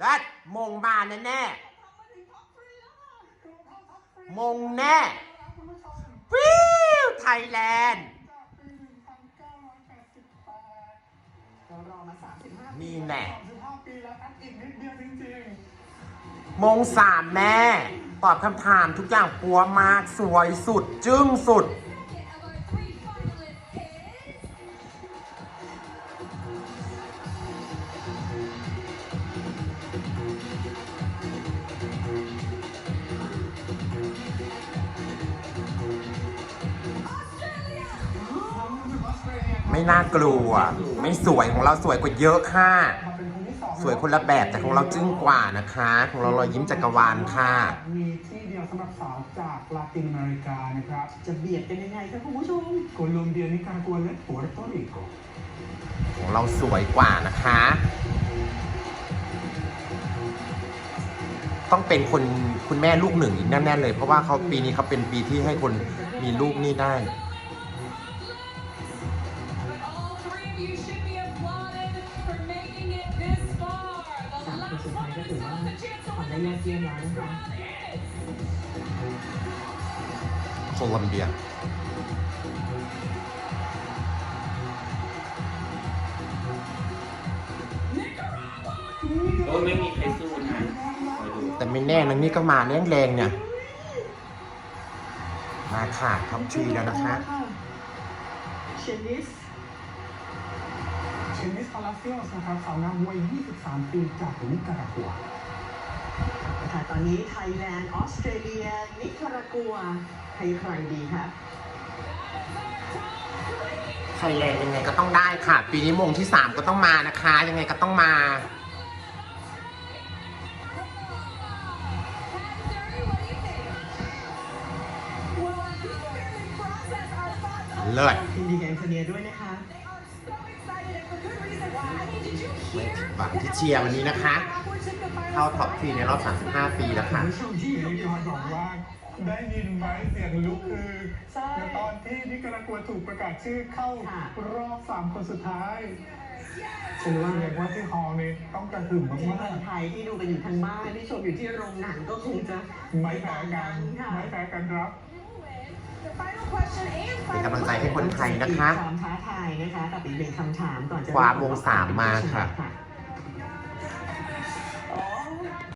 และมงมาแน่แน่ๆมงแน่วิวไทยแลนด์เรารอมา35นี่แน่35ปีแล้วครับอีกนิดเดียวจริงมงสามแม่ ตอบคำถามทุกอย่างปัวมาก สวยสุด จึ้งสุด ไม่น่ากลัว ไม่สวยของเราสวยกว่าเยอะค่ะๆมาเป็นคนที่สองสวยคนละแบบแต่ของเราจึ้งกว่านะคะ ของเรารอยยิ้มจักรวาลค่ะ มีที่เดียวสำหรับสาวจากลาตินอเมริกานะครับ จะเบียดกันยังไงครับคุณผู้ชมโคลอมเบียนิการกัวและปัวร์โตริโกของเราสวยกว่านะคะ ต้องเป็นคนคุณแม่ลูกหนึ่งอีกแน่ๆเลย เพราะว่าเขาปีนี้เขาเป็นปีที่ให้คนมีลูกนี่ได้ you should be applauded for making it this far. The สามคนสุด last ท้าย one ก็ is ถือว่า lost the chance to ทำ win ได้ the ยอด next เยี่ยมแล้วนะครับโคลัมเบียโอ้ยไม่มีใครสู้นะคอยดูแต่ไม่แน่นะนี่ก็มาแรงๆเนี่ย มาค่ะท็อปทรีแล้วนะคะ เชนิส เชนิสพาลาเซียสนะครับสาวงามวัย 23 ปีจากนิการากัวค่ะตอนนี้ไทยแลนด์ออสเตรเลีย นิการากัวใครใครดีคะไทยแลนด์ยังไงก็ต้องได้ค่ะ ปีนี้มงที่ 3 ก็ต้องมานะคะ ยังไงก็ต้องมาเลิศยินดีกับแอนโทเนียด้วยนะคะ ไม่ผิดหวังที่เชียร์วันนี้นะคะ เข้าท็อปทรีในรอบ 35 ปีแล้วค่ะผู้ชมที่นิกรบอกว่าได้ยินไหมเสียงลุกคือในตอนที่นิการากัวถูกประกาศชื่อเข้ารอบสามคนสุดท้ายฉันว่าแสดงว่าที่ฮอลล์นี่ต้องกระหึ่มที่มาเมืกองไทยที่ดูกันอยู่ทางบ้านที่ชมอยู่ที่โรงหนังก็คงจะๆไม่แพ้กันไม่แพ้กันครับ เป็นกำลังใจให้คนไทยนะคะ ความท้าทายนะคะกับอีกหนึ่งคำถามก่อนจะคว้ามงสามมาค่ะค่ะ